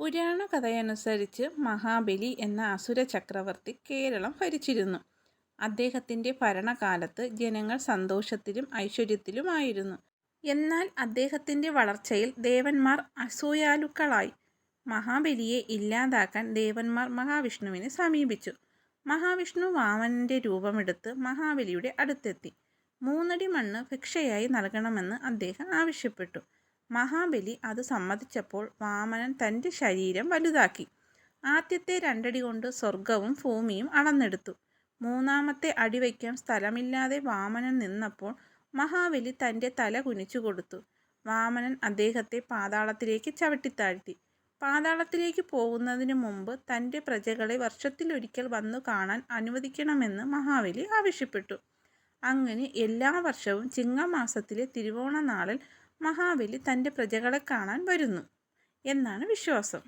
പുരാണ കഥയനുസരിച്ച് മഹാബലി എന്ന അസുര ചക്രവർത്തി കേരളം ഭരിച്ചിരുന്നു. അദ്ദേഹത്തിന്റെ ഭരണകാലത്ത് ജനങ്ങൾ സന്തോഷത്തിലും ഐശ്വര്യത്തിലുമായിരുന്നു. എന്നാൽ അദ്ദേഹത്തിന്റെ വളർച്ചയിൽ ദേവന്മാർ അസൂയാലുക്കളായി. മഹാബലിയെ ഇല്ലാതാക്കാൻ ദേവന്മാർ മഹാവിഷ്ണുവിനെ സമീപിച്ചു. മഹാവിഷ്ണു വാമനന്റെ രൂപമെടുത്ത് മഹാബലിയുടെ അടുത്തെത്തി. മൂന്നടി മണ്ണ് ഭിക്ഷയായി നൽകണമെന്ന് അദ്ദേഹം ആവശ്യപ്പെട്ടു. മഹാബലി അത് സമ്മതിച്ചപ്പോൾ വാമനൻ തന്റെ ശരീരം വലുതാക്കി. ആദ്യത്തെ രണ്ടടി കൊണ്ട് സ്വർഗവും ഭൂമിയും അളന്നെടുത്തു മൂന്നാമത്തെ അടി വയ്ക്കാൻ സ്ഥലമില്ലാതെ വാമനൻ നിന്നപ്പോൾ മഹാബലി തന്റെ തല കുനിച്ചു കൊടുത്തു. വാമനൻ അദ്ദേഹത്തെ പാതാളത്തിലേക്ക് ചവിട്ടിത്താഴ്ത്തി. പാതാളത്തിലേക്ക് പോകുന്നതിന് മുമ്പ് തന്റെ പ്രജകളെ വർഷത്തിലൊരിക്കൽ വന്നു കാണാൻ അനുവദിക്കണമെന്ന് മഹാബലി ആവശ്യപ്പെട്ടു. അങ്ങനെ എല്ലാ വർഷവും ചിങ്ങമാസത്തിലെ തിരുവോണ നാളിൽ മഹാബലി തന്റെ പ്രജകളെ കാണാൻ വരുന്നു എന്നാണ് വിശ്വാസം.